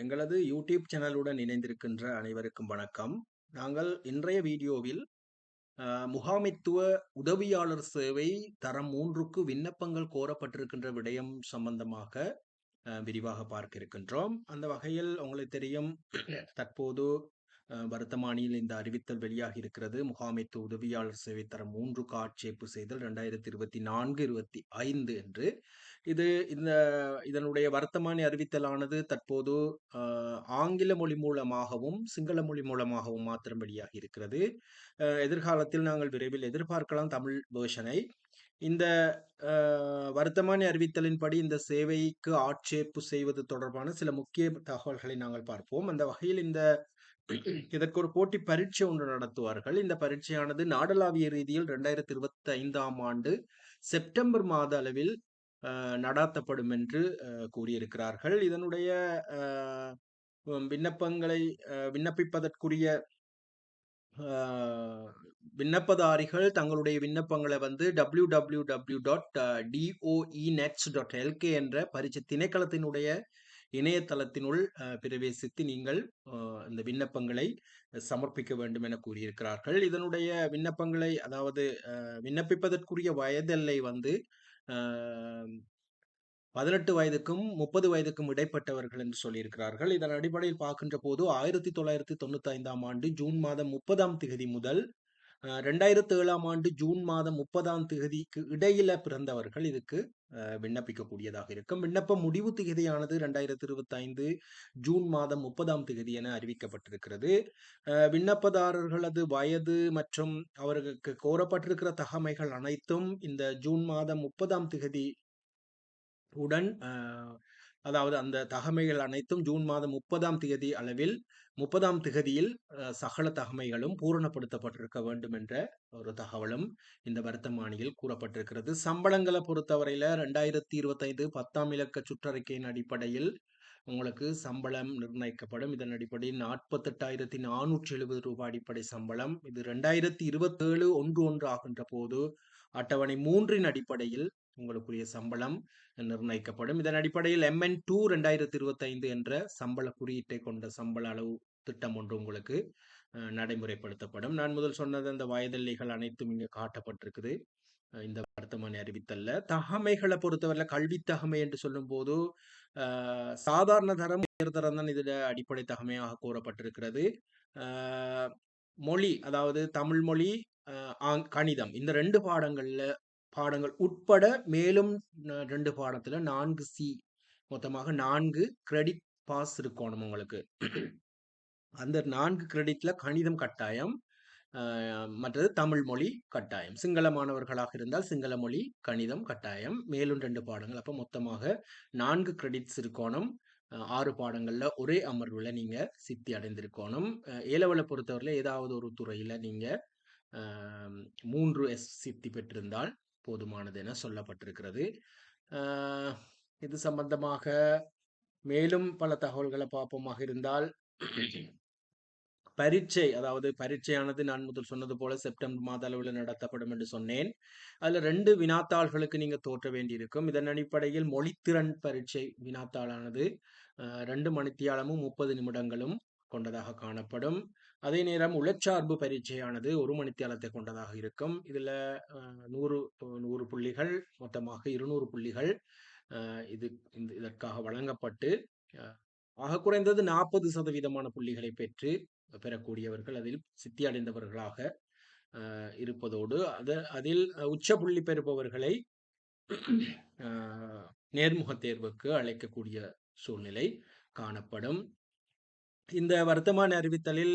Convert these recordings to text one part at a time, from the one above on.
எங்களது யூடியூப் சேனலுடன் இணைந்திருக்கின்ற அனைவருக்கும் வணக்கம். நாங்கள் இன்றைய வீடியோவில் முகாமித்துவ முகாமைத்துவ உதவியாளர் சேவை தரம் மூன்றுக்கு விண்ணப்பங்கள் கோரப்பட்டிருக்கின்ற விடயம் சம்பந்தமாக விரிவாக பார்க்க இருக்கின்றோம். அந்த வகையில் உங்களுக்கு தெரியும் தற்போது வர்த்தமானியில் இந்த அறிவித்தல் வெளியாகி இருக்கிறது முகாமைத்து உதவியாளர் சேவை தரம் மூன்று காட்சேப்பு செய்தல் ரெண்டாயிரத்தி இருபத்தி நான்கு இருபத்தி ஐந்து என்று. இது இந்த இதனுடைய வர்த்தமானி அறிவித்தலானது தற்போது ஆங்கில மொழி மூலமாகவும் சிங்கள மொழி மூலமாகவும் மாத்திரம் வெளியாகி இருக்கிறது எதிர்காலத்தில் நாங்கள் விரைவில் எதிர்பார்க்கலாம் தமிழ் வேர்ஷனை இந்த அஹ், வர்த்தமானி அறிவித்தலின்படி இந்த சேவைக்கு ஆட்சேப்பு செய்வது தொடர்பான சில முக்கிய தகவல்களை நாங்கள் பார்ப்போம். அந்த வகையில் இந்த இதற்கு ஒரு போட்டி பரீட்சை ஒன்று நடத்துவார்கள். இந்த பரீட்சையானது நாடளாவிய ரீதியில் ரெண்டாயிரத்தி இருபத்தி ஐந்தாம் ஆண்டு செப்டம்பர் மாத அளவில் அஹ், நடாத்தப்படும் என்று அஹ், கூறியிருக்கிறார்கள். இதனுடைய அஹ், விண்ணப்பங்களை விண்ணப்பிப்பதற்குரிய அஹ், விண்ணப்பதாரிகள் தங்களுடைய விண்ணப்பங்களை வந்து W W W dot DOE nets dot LK என்ற பரீட்சை திணைக்களத்தினுடைய இணையதளத்தினுள் அஹ், பிரவேசித்து நீங்கள் அஹ், இந்த விண்ணப்பங்களை சமர்ப்பிக்க வேண்டும் என கூறியிருக்கிறார்கள். இதனுடைய விண்ணப்பங்களை அதாவது அஹ், விண்ணப்பிப்பதற்குரிய வயதெல்லை வந்து பதினெட்டு வயதுக்கும் முப்பது வயதுக்கும் இடைப்பட்டவர்கள் என்று சொல்லியிருக்கிறார்கள். இதன் அடிப்படையில் பார்க்கின்ற போது ஆயிரத்தி தொள்ளாயிரத்தி தொண்ணூத்தி ஐந்தாம் ஆண்டு ஜூன் மாதம் முப்பதாம் திகதி முதல் ரெண்டாயிரத்தி ரெண்டாயிரத்து ஏழாம் ஆண்டு ஜூன் மாதம் முப்பதாம் திகதிக்கு இடையில பிறந்தவர்கள் இதுக்கு விண்ணப்பிக்கக்கூடியதாக இருக்கும். விண்ணப்ப முடிவு திகதியானது ரெண்டாயிரத்தி இருபத்தி ஐந்து ஜூன் மாதம் முப்பதாம் திகதி என அறிவிக்கப்பட்டிருக்கிறது. விண்ணப்பதாரர்களது வயது மற்றும் அவர்களுக்கு கோரப்பட்டிருக்கிற தகமைகள் அனைத்தும் இந்த ஜூன் மாதம் முப்பதாம் திகதி உடன் அதாவது அந்த தகமைகள் அனைத்தும் ஜூன் மாதம் முப்பதாம் தேதி அளவில் முப்பதாம் திகதியில் சகல தகமைகளும் பூரணப்படுத்தப்பட்டிருக்க வேண்டும் என்ற ஒரு தகவலும் இந்த வர்த்தமானியில் கூறப்பட்டிருக்கிறது. சம்பளங்களை பொறுத்தவரையில ரெண்டாயிரத்தி இருபத்தைந்து பத்தாம் இலக்க சுற்றறிக்கையின் அடிப்படையில் உங்களுக்கு சம்பளம் நிர்ணயிக்கப்படும். இதன் அடிப்படையில் நாற்பத்தெட்டாயிரத்தி நானூற்றி எழுபது ரூபாய் அடிப்படை சம்பளம். இது ரெண்டாயிரத்தி இருபத்தேழு ஒன்று ஒன்று ஆகின்ற போது அட்டவணை மூன்றின் அடிப்படையில் உங்களுக்குரிய சம்பளம் நிர்ணயிக்கப்படும். இதன் அடிப்படையில் எம்என் டூ ரெண்டாயிரத்தி இருபத்தைந்து என்ற சம்பள குறியீட்டை கொண்ட சம்பள அளவு திட்டம் ஒன்று உங்களுக்கு நடைமுறைப்படுத்தப்படும். நான் முதல் சொன்னது அந்த வயதில்லைகள் அனைத்தும் இங்கே காட்டப்பட்டிருக்குது. இந்த வர்த்தமானி அறிவித்தல்ல. தகமைகளை பொறுத்தவரையில் கல்வி தகமை என்று சொல்லும்போது அஹ், சாதாரண தரம் உயர்தரம் தான் இதில் அடிப்படை தகமையாக கூறப்பட்டிருக்கிறது. மொழி அதாவது தமிழ் மொழி ஆங்- கணிதம். இந்த ரெண்டு பாடங்கள்ல பாடங்கள் உட்பட மேலும் ரெண்டு பாடத்துல நான்கு சி மொத்தமாக நான்கு கிரெடிட் பாஸ் இருக்கணும் உங்களுக்கு. அந்த நான்கு கிரெடிட்ல கணிதம் கட்டாயம் மற்றது தமிழ் மொழி கட்டாயம். சிங்கள மாணவர்களாக இருந்தால் சிங்கள மொழி கணிதம் கட்டாயம். மேலும் ரெண்டு பாடங்கள் அப்போ மொத்தமாக நான்கு கிரெடிட்ஸ் இருக்கணும். ஆறு பாடங்களில் ஒரே அமர்வில் நீங்கள் சித்தி அடைந்திருக்கணும். ஏலவலை பொறுத்தவரையில் ஏதாவது ஒரு துறையில் நீங்கள் மூன்று எஸ் சித்தி பெற்றிருந்தால் போதுமானது என சொல்லப்பட்டிருக்கிறது. இது சம்பந்தமாக மேலும் பல தகவல்களை பார்ப்போமாக இருந்தால் பரீட்சை அதாவது பரீட்சையானது நான் முதல் சொன்னது போல செப்டம்பர் மாத அளவில் நடத்தப்படும் என்று சொன்னேன். அதில் ரெண்டு வினாத்தாள்களுக்கு நீங்கள் தோற்ற வேண்டியிருக்கும். இதன் அடிப்படையில் மொழித்திறன் பரீட்சை வினாத்தாளானது ரெண்டு மணித்தியாலமும் முப்பது நிமிடங்களும் கொண்டதாக காணப்படும். அதே நேரம் உளச்சார்பு பரீட்சையானது ஒரு மணித்தியாலத்தை கொண்டதாக இருக்கும். இதுல நூறு நூறு புள்ளிகள் மொத்தமாக இருநூறு புள்ளிகள் இது இந்த இதற்காக வழங்கப்பட்டு ஆக குறைந்தது நாற்பது சதவீதமான புள்ளிகளை பெற்று பெறக்கூடியவர்கள் அதில் சித்தி அடைந்தவர்களாக இருப்பதோடு அது அதில் உச்ச புள்ளி பெறுபவர்களை நேர்முக தேர்வுக்கு அழைக்கக்கூடிய சூழ்நிலை காணப்படும். இந்த வர்த்தமான அறிவித்தலில்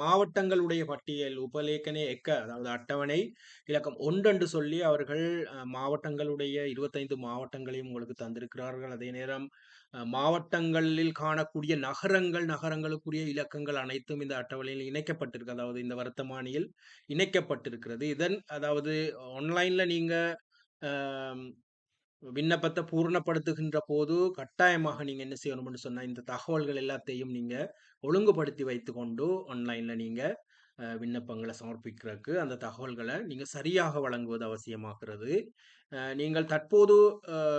மாவட்டங்களுடைய பட்டியல் உபலேக்கனே எக்க அதாவது அட்டவணை இலக்கம் ஒன்றென்று சொல்லி அவர்கள் மாவட்டங்களுடைய இருபத்தைந்து மாவட்டங்களையும் உங்களுக்கு தந்திருக்கிறார்கள். அதே நேரம் மாவட்டங்களில் காணக்கூடிய நகரங்கள் நகரங்களுக்குரிய இலக்கங்கள் அனைத்தும் இந்த அட்டவணையில் இணைக்கப்பட்டிருக்கு. அதாவது இந்த வர்த்தமானியில் இணைக்கப்பட்டிருக்கிறது. இதன் அதாவது ஆன்லைன்ல நீங்க விண்ணப்பத்தை பூரணப்படுத்துகின்ற போது கட்டாயமாக நீங்கள் என்ன செய்யணும்னு சொன்னால் இந்த தகவல்கள் எல்லாத்தையும் நீங்கள் ஒழுங்குபடுத்தி வைத்துக்கொண்டு ஆன்லைனில் நீங்கள் விண்ணப்பங்களை சமர்ப்பிக்கிறதுக்கு அந்த தகவல்களை நீங்கள் சரியாக வழங்குவது அவசியமாகிறது. நீங்கள் தற்போது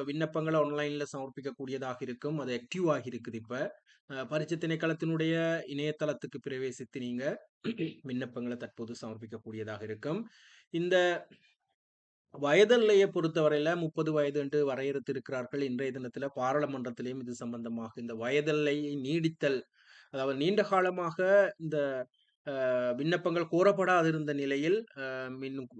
விண்ணப்பங்களை ஆன்லைனில் சமர்ப்பிக்கக்கூடியதாக இருக்கும். அது ஆக்டிவ் ஆகியிருக்குது இருக்குது இப்ப. திணைக்களத்தினுடைய இணையதளத்துக்கு பிரவேசித்து நீங்கள் விண்ணப்பங்களை தற்போது சமர்ப்பிக்கக்கூடியதாக இருக்கும். இந்த வயதல்லையை பொறுத்தவரையில 30 வயது என்று வரையறுத்திருக்கிறார்கள். இன்றைய தினத்துல பாராளுமன்றத்திலேயும் இது சம்பந்தமாக இந்த வயதெல்லையை நீடித்தல், அதாவது நீண்ட காலமாக இந்த விண்ணப்பங்கள் கோரப்படாதிருந்த நிலையில், அ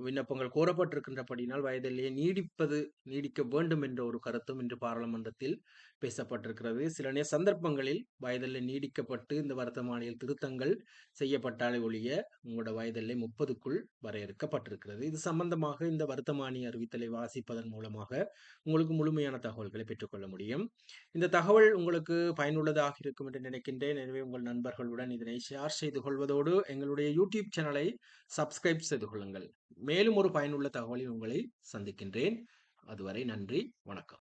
விண்ணப்பங்கள் கோரப்பட்டிருக்கின்றபடியினால் வயதிலேயே நீடிப்பது நீடிக்க வேண்டும் என்ற ஒரு கருத்தும் இன்று பாராளுமன்றத்தில் பேசப்பட்டிருக்கிறது. சில நே சந்தர்ப்பங்களில் வயதெல்லை நீடிக்கப்பட்டு இந்த வர்த்தமானியில் திருத்தங்கள் செய்யப்பட்டாலே ஒழிய, உங்களோட வயதில்லை முப்பதுக்குள் வரையறுக்கப்பட்டிருக்கிறது. இது சம்பந்தமாக இந்த வர்த்தமானி அறிவித்தலை வாசிப்பதன் மூலமாக உங்களுக்கு முழுமையான தகவல்களை பெற்றுக்கொள்ள முடியும். இந்த தகவல் உங்களுக்கு பயனுள்ளதாக இருக்கும் என்று நினைக்கின்றேன். எனவே உங்கள் நண்பர்களுடன் இதனை ஷேர் செய்து கொள்வதோடு, எங்களுடைய யூடியூப் சேனலை சப்ஸ்கிரைப் செய்து கொள்ளுங்கள். மேலும் ஒரு பயனுள்ள தகவலில் உங்களை சந்திக்கின்றேன். அதுவரை நன்றி, வணக்கம்.